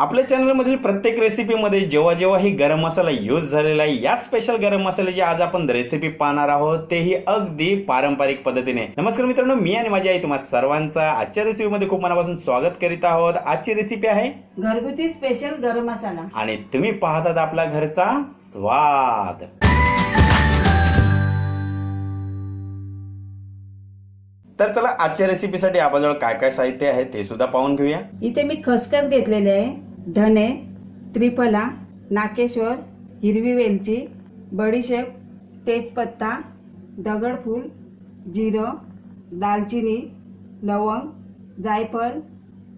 आपल्या चॅनलमधील प्रत्येक रेसिपीमध्ये जेव्हा जेव्हा ही गरम मसाला यूज झालेला आहे याच स्पेशल गरम मसाल्याची आज आपण रेसिपी पाहणार आहोत. तेही अगदी पारंपरिक पद्धतीने. नमस्कार मित्रांनो मी आणि माझी आई तुम्हा सर्वांचा आजच्या रेसिपीमध्ये खूप मनापासून स्वागत करीत आहोत. आजची रेसिपी आहे घरगुती स्पेशल गरम मसाला. आणि तुम्ही पाहतात आपला घरचा स्वाद. तर चला आजच्या रेसिपीसाठी आपल्याजवळ काय काय साहित्य आहे ते सुद्धा पाहून घेऊया. इथे मी खसखस घेतलेले आहे. धने त्रिफला नाकेश्वर हिरवी वेलची बडीशेप तेजपत्ता दगडफूल जिरं दालचिनी लवंग जायफळ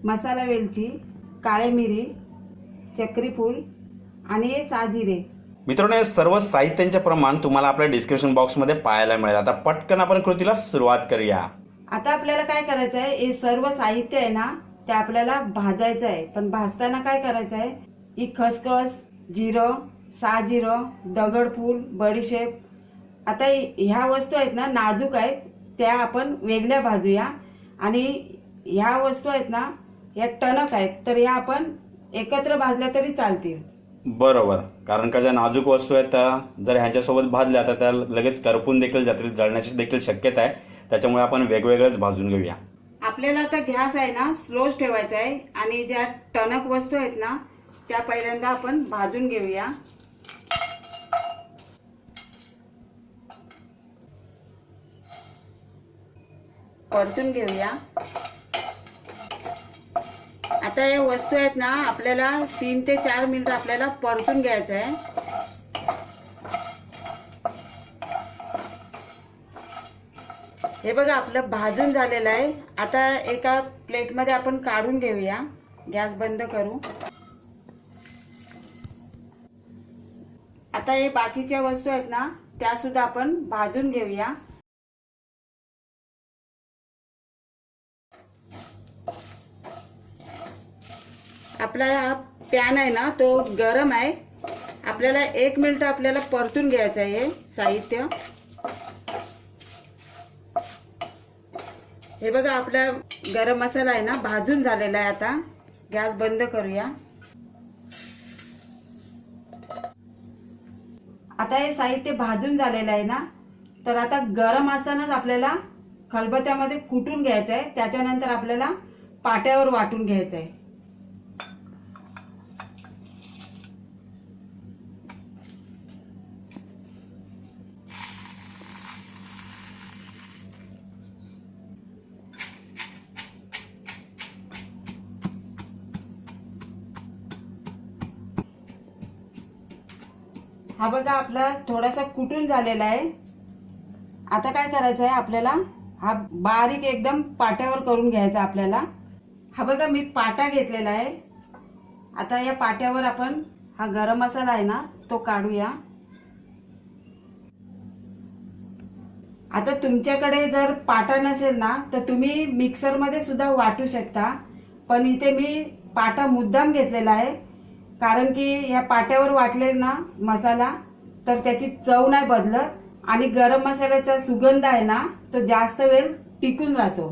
मसाला वेलची काळे मिरी चक्रीफूल आणि हे साजिरे. मित्रांनो हे सर्व साहित्यांचे प्रमाण तुम्हाला आपल्या डिस्क्रिप्शन बॉक्समध्ये पाहायला मिळेल. आता पटकन आपण कृतीला सुरुवात करूया. आता आपल्याला काय करायचं आहे हे सर्व साहित्य आहे ना ते आपल्याला भाजायचं आहे. पण भाजताना काय करायचं आहे? ही खसखस जिरं साजिरं दगडफूल बडीशेप. आता ह्या वस्तू आहेत ना नाजूक आहेत. त्या आपण वेगळ्या भाजूया. आणि ह्या वस्तू आहेत ना या टणक आहेत. तर या आपण एकत्र भाजल्या तरी चालतील. बरोबर. कारण का ज्या नाजूक वस्तू आहेत त्या जर ह्यांच्यासोबत भाजल्या तर त्या लगेच करपून देखील जातील जळण्याची देखील शक्यता आहे. त्याच्यामुळे आपण वेगवेगळंच भाजून घेऊया. आपल्याला आता गॅस आहे ना स्लोच ठेवायचा आहे आणि ज्या टणक वस्तू आहेत ना त्या पहिल्यांदा आपण भाजून घेऊया. परतून घेऊया. आता या वस्तू आहेत ना आपल्याला तीन ते चार मिनिट आपल्याला परतून घ्यायचं आहे. हे बघा आपलं भाजून झालेलं आहे. आता एका प्लेटमध्ये आपण काढून घेऊया. गॅस बंद करू. आता हे बाकीच्या वस्तू आहेत ना त्या सुद्धा आपण भाजून घेऊया. आपला हा पॅन आहे ना तो गरम आहे. आपल्याला एक मिनिट आपल्याला परतून घ्यायचं आहे साहित्य. हे बघा आपला गरम मसाला आहे ना भाजून झालेला आहे आता. गॅस बंद करूया. आता हे साहित्य भाजून झालेलं आहे ना तर आता गरम असतानाच आपल्याला खलबत्यामध्ये कुटून घ्यायचं आहे त्याच्यानंतर आपल्याला पाट्यावर वाटून घ्यायचं आहे हा बघा आपला थोडासा कुटून झालेला आहे. आता काय करायचं आहे आपल्याला हा बारीक एकदम पाट्यावर करून घ्यायचा आपल्याला. हा बघा मी पाटा घेतलेला आहे. आता या पाट्यावर आपण हा गरम मसाला आहे ना तो काढूया. आता तुमच्याकडे जर पाटा नसेल ना तर तुम्ही मिक्सरमध्ये सुद्धा वाटू शकता. पण इथे मी पाटा मुद्दाम घेतलेला आहे. कारण की या पाट्यावर वाटले ना मसाला तर त्याची चव नाही बदलत आणि गरम मसाल्याचा सुगंध आहे ना तो जास्त वेळ टिकून राहतो.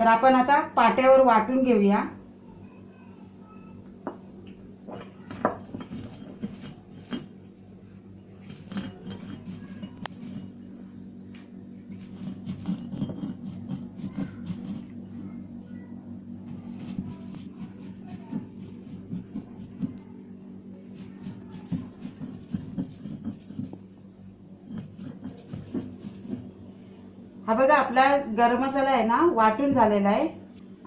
तर आपण आता पाट्यावर वाटून घेऊया. हा बघा आपला गरम मसाला आहे ना वाटून झालेला आहे.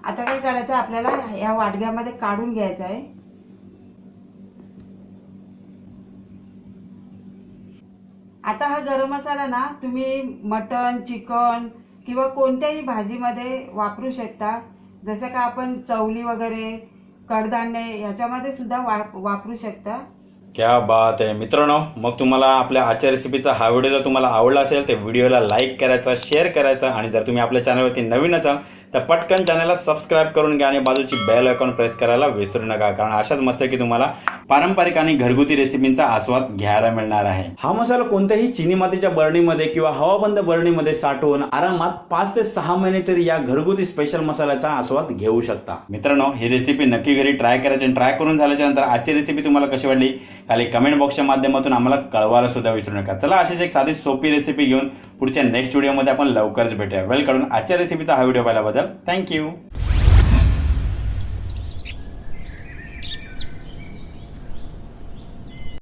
आता काय करायचं आपल्याला या वाटग्यामध्ये काढून घ्यायचं आहे. आता हा गरम मसाला ना तुम्ही मटन चिकन किंवा कोणत्याही भाजीमध्ये वापरू शकता. जसं का आपण चवली वगैरे कडधान्य ह्याच्यामध्ये सुद्धा वा- वापरू शकता. क्या बात आहे. मित्रांनो मग तुम्हाला आपल्या आजच्या रेसिपीचा हा व्हिडिओ जर तुम्हाला आवडला असेल तर व्हिडिओला लाईक करायचा शेअर करायचा आणि जर तुम्ही आपल्या चॅनलवरती नवीन असाल तर पटकन चॅनलला सबस्क्राईब करून घ्या आणि बाजूची बेल आयकॉन प्रेस करायला विसरू नका. कारण अशाच मस्त की तुम्हाला पारंपरिक आणि घरगुती रेसिपींचा आस्वाद घ्यायला मिळणार आहे. हा मसाला कोणत्याही चिनी मातीच्या बरणीमध्ये किंवा हवाबंद बरणीमध्ये साठवून आरामात पाच ते सहा महिने तरी या घरगुती स्पेशल मसाल्याचा आस्वाद घेऊ शकता. मित्रांनो ही रेसिपी नक्की घरी ट्राय करायची आणि ट्राय करून झाल्याच्यानंतर आजची रेसिपी तुम्हाला कशी वाटली? खाली कमेंट बॉक्सच्या माध्यमातून आम्हाला कळवायला सुद्धा विसरू नका. चला अशीच एक साधी सोपी रेसिपी घेऊन पुढच्या नेक्स्ट व्हिडिओमध्ये आपण लवकरच भेटूया. वेल काढून आजच्या रेसिपीचा हा व्हिडिओ पाहिल्याबद्दल थँक्यू